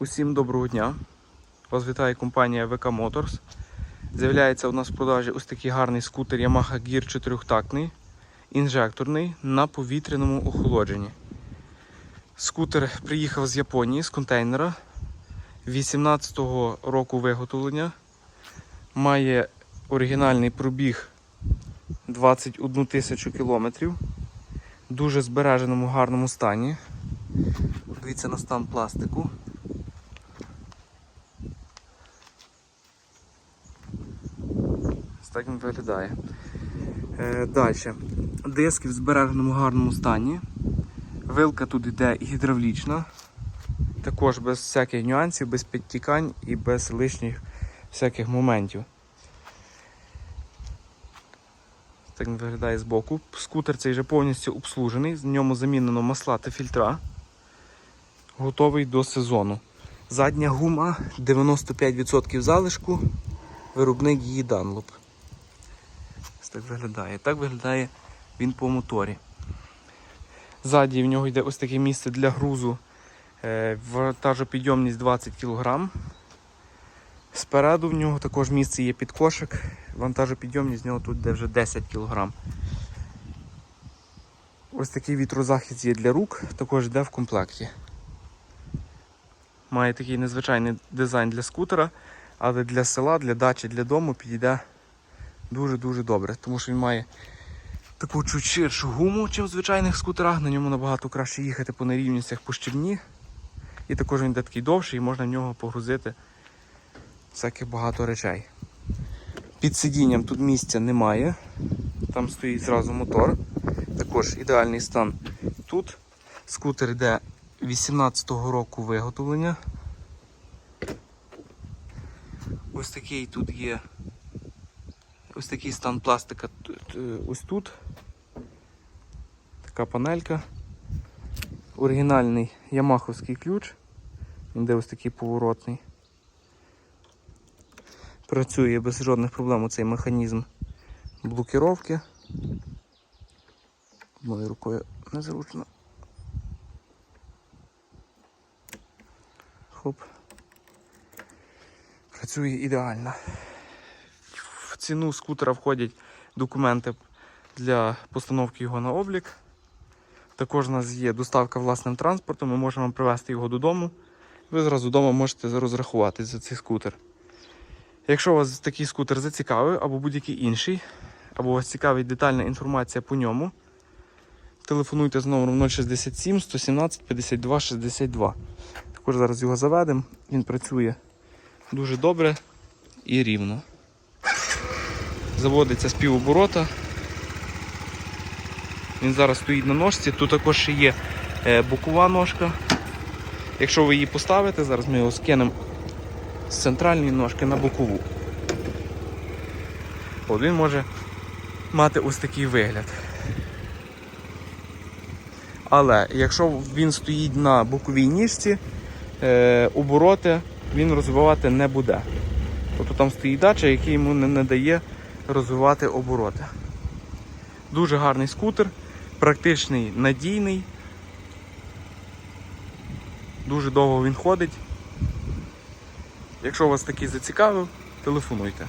Усім доброго дня. Вас вітає компанія VK Motors. З'являється у нас в продажі ось такий гарний скутер Yamaha Gear 4-тактний, інжекторний на повітряному охолодженні. Скутер приїхав з Японії з контейнера 18-го року виготовлення. Має оригінальний пробіг 21 тисячу кілометрів. Дуже збереженому гарному стані. Дивіться на стан пластику. Ось так він виглядає. Е, Далі. Диски в збереженому гарному стані. Вилка тут йде гідравлічна. Також без всяких нюансів, без підтікань і без лишніх всяких моментів. Так він виглядає збоку. Скутер цей вже повністю обслужений, в ньому замінено масла та фільтра. Готовий до сезону. Задня гума 95% залишку, виробник її Dunlop. Ось так виглядає. Так виглядає він по моторі. Ззаді в нього йде ось таке місце для грузу. Е, Вантажопідйомність 20 кг. Спереду в нього також місце є під кошик. Вантажопідйомність з нього тут йде вже 10 кг. Ось такий вітрозахист є для рук, також йде в комплекті. Має такий незвичайний дизайн для скутера, але для села, для дачі, для дому підійде дуже-дуже добре, тому що він має таку чуть ширшу гуму, ніж в звичайних скутерах. На ньому набагато краще їхати по нерівностях по щебні. І також він такий довший і можна в нього погрузити всяких багато речей. Під сидінням тут місця немає. Там стоїть зразу мотор. Також ідеальний стан тут. Скутер йде 18-го року виготовлення. Ось такий тут є. Ось такий стан пластика ось тут. Така панелька. Оригінальний ямаховський ключ. Він де ось такий поворотний. Працює без жодних проблем цей механізм блокировки. Одною рукою незручно. Хоп. Працює ідеально. Ціну скутера входять документи для постановки його на облік. Також у нас є доставка власним транспортом, ми можемо вам привезти його додому. Ви зразу вдома можете розрахуватись за цей скутер. Якщо вас такий скутер зацікавив, або будь-який інший, або вас цікавить детальна інформація по ньому, телефонуйте з номером 067 117 52 62. Також зараз його заведемо, він працює дуже добре і рівно. Заводиться з півоборота. Він зараз стоїть на ножці. Тут також є е, бокова ножка. Якщо ви її поставите, зараз ми його скинемо з центральної ножки на бокову. От він може мати ось такий вигляд. Але якщо він стоїть на боковій ніжці, е, обороти він розвивати не буде. Тобто там стоїть дача, який йому не, не дає розвивати обороти. Дуже гарний скутер, практичний, надійний. Дуже довго він ходить. Якщо вас такий зацікавив, телефонуйте.